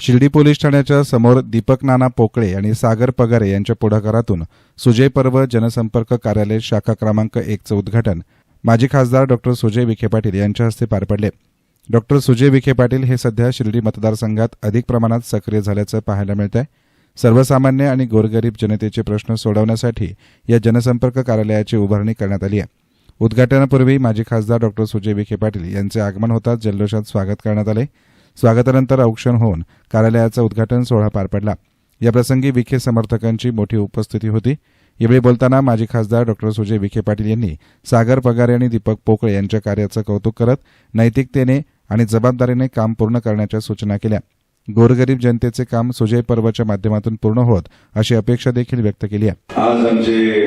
Shirdi police ठाण्याच्या समोर दीपक नाना पोकळे आणि सागर पगारे यांच्या पुढाकारातून सुजय पर्व जनसंपर्क कार्यालय शाखा क्रमांक एकचं उद्घाटन माजी खासदार डॉक्टर सुजय विखे पाटील यांच्या हस्ते पार पडले. डॉक्टर सुजय विखे पाटील हे सध्या शिर्डी मतदारसंघात अधिक प्रमाणात सक्रिय झाल्याचं पाहायला मिळत आहे सर्वसामान्य आणि गोरगरीब जनतेचे प्रश्न सोडवण्यासाठी या जनसंपर्क कार्यालयाची उभारणी करण्यात आली आहे. उद्घाटनापूर्वी माजी खासदार डॉक्टर सुजय विखे पाटील यांचे आगमन होताच जल्लोषात स्वागत करण्यात आले. स्वागतानंतर औक्षण होऊन कार्यालयाचा उद्घाटन सोहळा पार पडला. याप्रसंगी विखे समर्थकांची मोठी उपस्थिती होती. यावेळी बोलताना माजी खासदार डॉक्टर सुजय विखे पाटील यांनी सागर पगारे आणि दीपक पोकळे यांच्या कार्याचं कौतुक करत नैतिकतेने आणि जबाबदारीने काम पूर्ण करण्याच्या सूचना केल्या. गोरगरीब जनतेचे काम सुजय पर्वच्या माध्यमातून पूर्ण होत अशी अपेक्षा देखील व्यक्त केली आहे. आज आमचे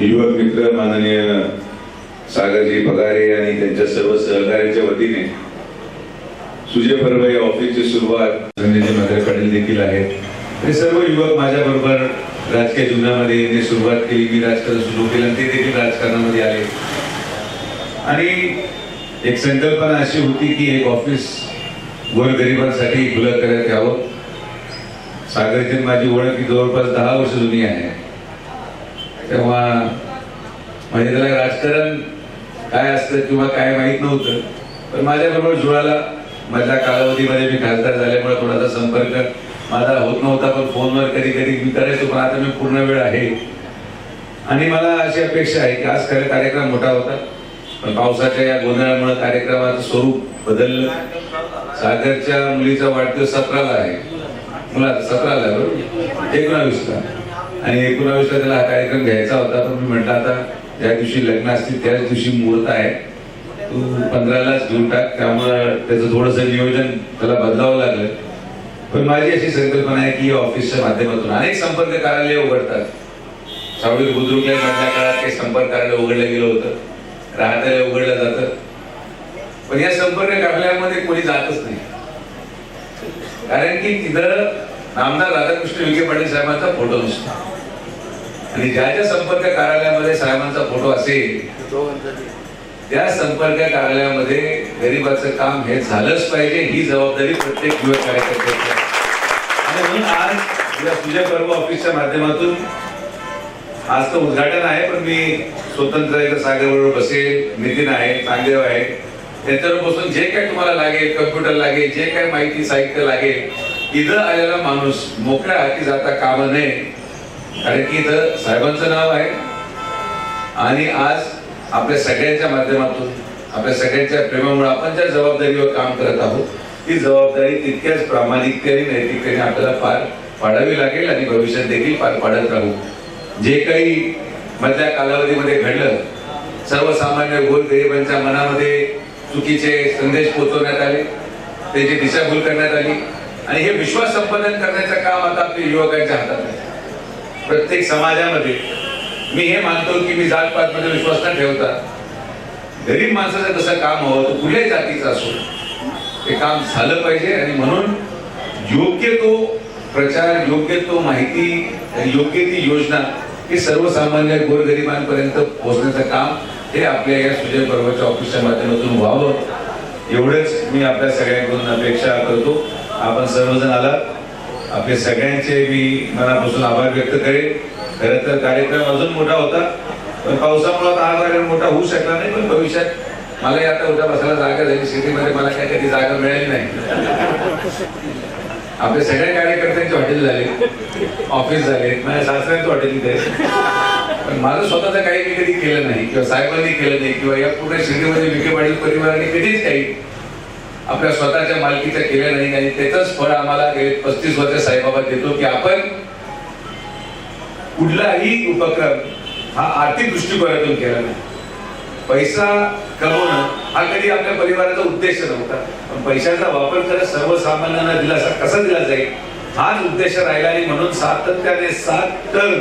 युवक मित्र माननीय सागरजी पगारे आणि त्यांच्या सर्व सहकार्याच्या वतीने सुजय पर्व ऑफिसची सुरुवात रणजित नगर देखील आहेत हे सर्व युवक माझ्या बरोबर राजकीय जीवनामध्ये सुरुवात केली. मी राजकारण सुरू केलं आणि ते देखील राजकारणामध्ये आले. आणि एक संकल्पना अशी होती की एक ऑफिस गोरगरिबांसाठी खुलं करत यावं. सागरची माझी ओळख ही जवळपास दहा वर्ष जुनी आहे. तेव्हा म्हणजे त्याला राजकारण काय असतं किंवा काय माहीत नव्हतं. पण माझ्याबरोबर जुळाला मधल्या कालावधीमध्ये मी खासदार झाल्यामुळे थोडासा संपर्क माझा होत नव्हता पण फोनवर कधी कधी मी करायचो पण आता मी पूर्ण वेळ आहे. आणि मला अशी अपेक्षा आहे की आज खरं कार्यक्रम मोठा होता पण पावसाच्या या गोंधळामुळे कार्यक्रमाचं स्वरूप बदललं. सागरच्या मुलीचा वाढदिवस सतराला आहे. मुला सतराला आहे बरोबर? एकोणावीसला. आणि एकोणावीसला त्याला हा कार्यक्रम घ्यायचा होता पण मी म्हटलं आता ज्या दिवशी लग्न असतील त्याच दिवशी मुहूर्त आहे. तू पंधरालाच घेऊन टाक त्यामुळं त्याचं थोडंसं नियोजन त्याला बदलावं लागलं. पण माझी अशी संकल्पना आहे की ऑफिसच्या माध्यमातून अनेक संपर्क कार्यालय उघडतात. सावळी बुद्रुकला मधल्या काळात काही संपर्क कार्यालय उघडलं गेलं होतं. राहत्याला उघडलं जातं. पण या संपर्क कार्यालयामध्ये कोणी जातच नाही. कारण की तिथं नामदार राधाकृष्ण विखे पाटील साहेबांचा फोटो नसतो. आणि ज्या ज्या संपर्क कार्यालयामध्ये साहेबांचा फोटो असेल त्या संपर्क कार्यालयामध्ये गरिबाचं काम हे झालंच पाहिजे ही जबाबदारी प्रत्येक युवक कार्यकर्त्याची आणि म्हणून आज या तुझ्या पर्व ऑफिसच्या माध्यमातून आज तर उद्घाटन आहे पण मी स्वतंत्र इथं सागर बसेल नितीन आहे चांगदेव आहे. त्यांच्यावर बसून जे काय तुम्हाला लागेल कम्प्युटर लागेल जे काय माहिती साहित्य लागेल इथं आलेला माणूस मोकळ्या हाती जाता कामा नये. कारण की इथं साहेबांचं नाव आहे. आणि आज आपल्या सगळ्यांच्या माध्यमातून आपल्या सगळ्यांच्या प्रेमामुळे आपण ज्या जबाबदारीवर काम करत आहोत ती जबाबदारी तितक्याच प्रामाणिकतेने नैतिकतेने आपल्याला पार पाडावी लागेल आणि भविष्यात देखील पार पाडत राहू. जे काही मधल्या कालावधीमध्ये घडलं सर्वसामान्य गोरगरिबांच्या मनामध्ये चुकीचे संदेश पोहोचवण्यात आले त्याची दिशाभूल करण्यात आली आणि हे विश्वास संपादन करण्याचं काम आता आपल्या युवकांच्या हातात आहे. प्रत्येक समाजामध्ये मी हे मानतो की मी जात पात मध्ये विश्वास न ठेवता. गरीब माणसाचं कसं काम हवं तो कुठल्याही जातीचं असो ते काम झालं पाहिजे आणि म्हणून योग्य तो प्रचार योग्य तो माहिती योग्य ती योजना ही सर्वसामान्य गोरगरिबांपर्यंत पोहोचण्याचं काम हे आपल्या या सुजय पर्वाच्या ऑफिसच्या माध्यमातून व्हावं. एवढंच मी आपल्या सगळ्यांकडून अपेक्षा करतो. आपण सर्वजण आलात. आपले सगळ्यांचे मी मनापासून आभार व्यक्त करेन. खरं तर कार्यक्रम अजून मोठा होता पण पावसामुळे हा कार्यक्रम मोठा होऊ शकला नाही पण भविष्यात मला आता उद्या बसायला जागा झाली. सिटीमध्ये मला काय कधी जागा मिळाली नाही. आपले सगळ्या कार्यकर्त्यांचे हॉटेल झाले ऑफिस झाले माझ्या सासऱ्यांचं हॉटेल इथे. पण माझं स्वतःचं काही मी कधी केलं नाही किंवा साहेबांनी केलं नाही किंवा या पूर्ण शिर्डीमध्ये विखे पाटील परिवाराने कधीच काही आपल्या स्वतःच्या मालकीचं केलं नाही आणि त्याच फळ आम्हाला गेले पस्तीस वर्ष साईबाबा देतो की आपण कुठलाही उपक्रम हा आर्थिक दृष्टिकोनातून केला नाही. पैसा कमवणं हा कधी आपल्या परिवाराचा उद्देश नव्हता. पण पैशाचा वापर करत सर्वसामान्यांना दिलासा कसा दिला जाईल? हाच उद्देश राहिला आणि म्हणून सातत्याने सात टन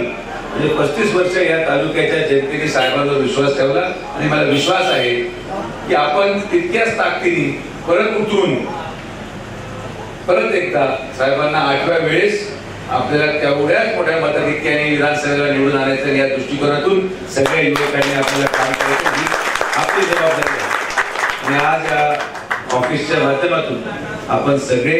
म्हणजे पस्तीस वर्ष या तालुक्याच्या जनतेने साहेबांवर विश्वास ठेवला. आणि मला विश्वास आहे की आपण तितक्याच ताकदीने परत उठून परत एकदा साहेबांना आठव्या वेळेस आपल्याला तेवढ्याच मोठ्या मताधिक्याने विधानसभेला निवडून आणायचं या दृष्टिकोनातून सगळ्या युवकांनी आपल्याला काम करायचं ही आपली जबाबदारी आहे. आणि आज या ऑफिसच्या माध्यमातून आपण सगळे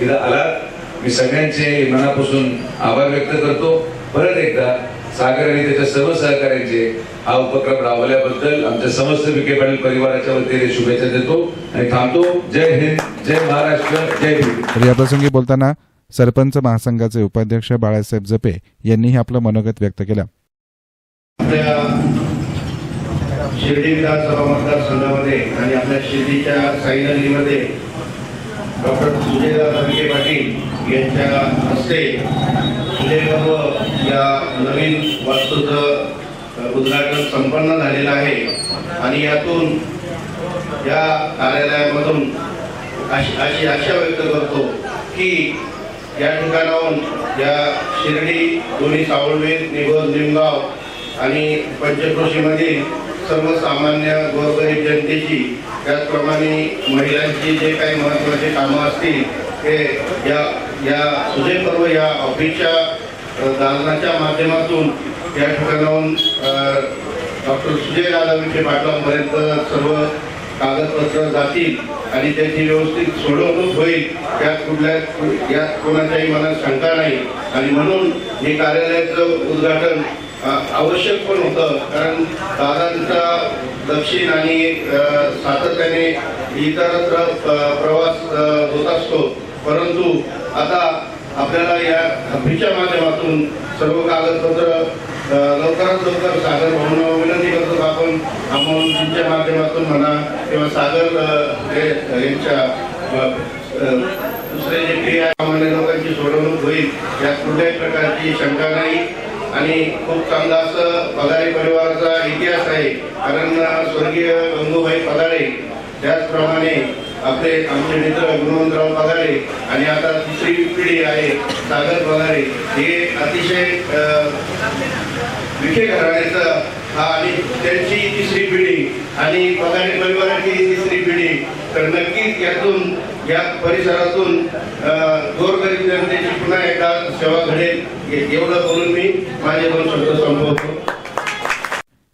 इथं आलात. मी सगळ्यांचे मनापासून आभार व्यक्त करतो. परत एकदा सागर आणि त्याच्या सर्व सहकाऱ्यांचे हा उपक्रम राबवल्याबद्दल आमच्या समस्त विखे पाटील परिवाराच्या वतीने शुभेच्छा देतो आणि थांबतो. जय हिंद जय महाराष्ट्र जय भीम. तर याप्रसंगी बोलताना सरपंच महासंघाचे उपाध्यक्ष बाळासाहेब जपे यांनीही आपलं मनोगत व्यक्त केलं. आपल्या शिर्डी विधानसभा मतदारसंघामध्ये आणि आपल्या शिर्डीच्या साईनगरीमध्ये डॉक्टर सुजयदादा विखे पाटील यांच्या हस्ते या नवीन वास्तूचं उद्घाटन संपन्न झालेलं आहे. आणि यातून या कार्यालयामधून अशी अशी आशा व्यक्त करतो की या ठिकाणाहून या शिर्डी दोन्ही सावळवीर निगोज निमगाव आणि पंचक्रोशीमधील सर्वसामान्य गोरगरीब जनतेची त्याचप्रमाणे महिलांची जे काही महत्त्वाचे कामं असतील ते या या सुजय पर्व या ऑफिसच्या दालनाच्या माध्यमातून या ठिकाणाहून डॉक्टर सुजय दादा विखे पाटलांपर्यंत सर्व कागदपत्र जातील आणि त्याची व्यवस्थित सोडवणूक होईल त्यात कुठल्या यात कोणाच्याही मनात शंका नाही. आणि म्हणून हे कार्यालयाचं उद्घाटन आवश्यक पण होतं कारण दादांचा दक्षिण आणि सातत्याने इतरत्र प्रवास होत असतो. परंतु आता आपल्याला या ऑफिसच्या माध्यमातून सर्व कागदपत्र लवकरात लवकर सागर भाऊंना विनंती करतो आपण? आपण अमाऊंटच्या माध्यमातून म्हणा किंवा सागर यांच्या दुसरे जे काही सामान्य लोकांची सोडवणूक होईल यात कुठल्याही प्रकारची शंका नाही. आणि खूप चांगला असं पगारी परिवाराचा इतिहास आहे. कारण स्वर्गीय गंगूभाई पगारे त्याचप्रमाणे आपले आमचे मित्र गुणवंतराव पगारे आणि आता तिसरी पिढी आहे सागर पगारे हे अतिशय विखे घराण्याचं हा आणि त्यांची तिसरी पिढी आणि पगारे परिवाराची तिसरी पिढी. तर नक्कीच यातून या परिसरातून अ, गोरगरीब जनतेची पुन्हा एकदा सेवा घडेल एवढं बोलून मी माझे दोन शब्द संपवतो.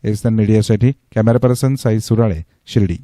एसन मीडियासाठी कॅमेरा पर्सन साई सुराळे शिर्डी.